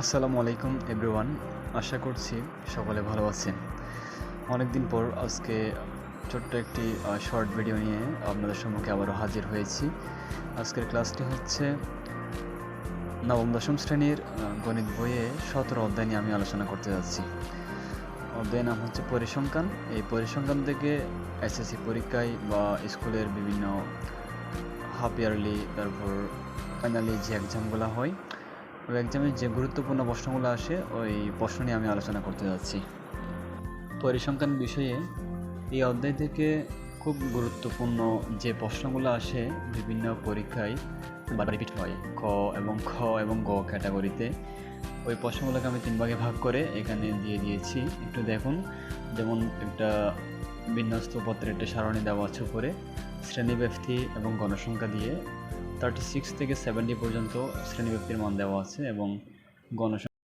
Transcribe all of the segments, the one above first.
আসসালামু আলাইকুম এভরিওয়ান আশা করছি সকলে ভালো আছেন। অনেক দিন পর আজকে ছোট্ট একটি শর্ট ভিডিও নিয়ে আপনাদের সম্মুখে আবারও হাজির হয়েছি। আজকের ক্লাসটি হচ্ছে নবম, দশম শ্রেণির গণিত বইয়ে সতেরো অধ্যায় নিয়ে আমি আলোচনা করতে যাচ্ছি। অধ্যায়ের নাম হচ্ছে পরিসংখ্যান। এই পরিসংখ্যান থেকে এসএসসি পরীক্ষায় বা স্কুলের বিভিন্ন হাফ ইয়ারলি তারপর ফাইনালি যে এক্সামগুলো হয়। এক্সামে যে গুরুত্বপূর্ণ প্রশ্নগুলো আসে, ওই প্রশ্ন নিয়ে আমি আলোচনা করতে যাচ্ছি। পরিসংখ্যান বিষয়ে এই অধ্যায় থেকে খুব গুরুত্বপূর্ণ যে প্রশ্নগুলো আসে বিভিন্ন পরীক্ষায় বা রিপিট হয় ক এবং খ এবং গ ক্যাটাগরিতে ওই প্রশ্নগুলোকে আমি তিন ভাগে ভাগ করে এখানে দিয়ে দিয়েছি। একটু দেখুন, যেমন একটা বিন্যস্ত পত্রের একটা সারণী দেওয়া আছে উপরে, শ্রেণীব্যক্তি এবং গণসংখ্যা দিয়ে। থার্টি সিক্স থেকে সেভেন্টি পর্যন্ত শ্রেণীব্যক্তির মান দেওয়া আছে এবং গণসংখ্যা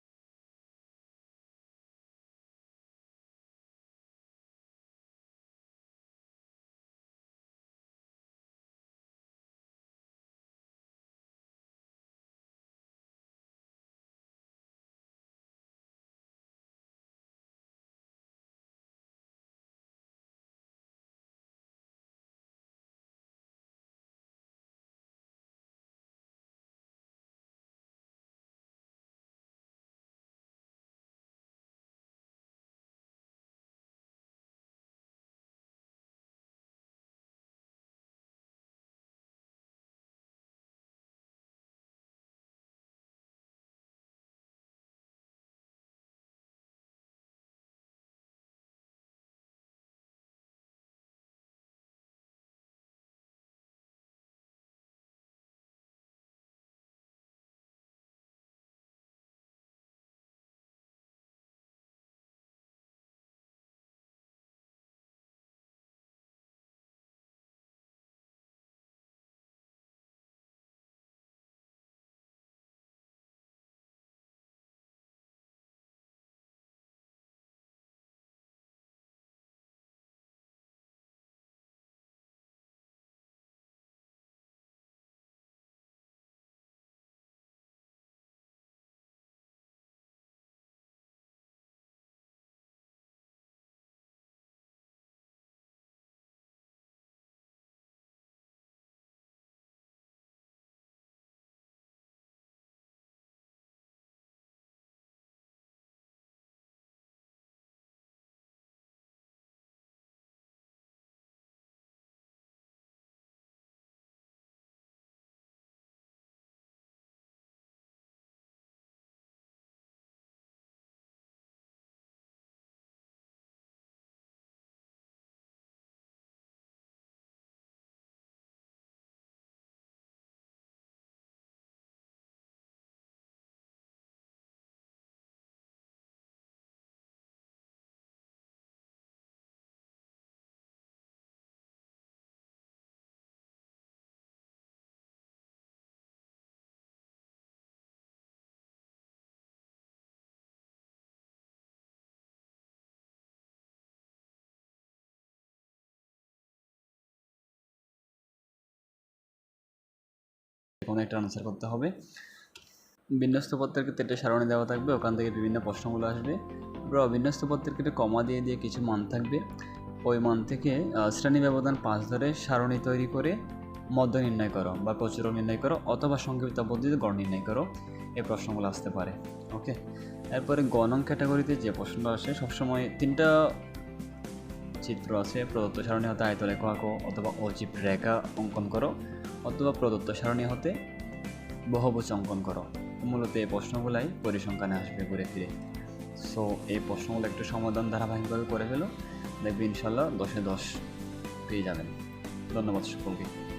কোনো একটা আনসার করতে হবে। বিন্যস্ত পত্রের ক্ষেত্রে একটা সারণী দেওয়া থাকবে, ওখান থেকে বিভিন্ন প্রশ্নগুলো আসবে। এবার অবিন্যস্ত পত্রের ক্ষেত্রে কমা দিয়ে দিয়ে কিছু মান থাকবে। ওই মান থেকে শ্রেণি ব্যবধান পাঁচ ধরে সারণী তৈরি করে মধ্য নির্ণয় করো বা প্রচুরক নির্ণয় করো অথবা সংক্ষিপ্ত পদ্ধতিতে গড় নির্ণয় করো, এই প্রশ্নগুলো আসতে পারে ওকে এরপরে গণং ক্যাটাগরিতে যে প্রশ্নটা আসে, সবসময় তিনটা চিত্র আছে, প্রদত্ত সারণী হতে আয়তরেখা আঁকো অথবা অজীব রেখা অঙ্কন করো। অথবা প্রদত্ত সারণী হতে বহুবচ অঙ্কন করো। মূলত এই প্রশ্নগুলাই পরিসংখ্যানে আসবে ঘুরে ফিরে। সো এই প্রশ্নগুলো একটু সমাধান ধারাবাহিকভাবে করে ফেলো। দেখবে ইনশাল্লাহ দশে দশ পেয়ে যাবেন। ধন্যবাদ সকলকে।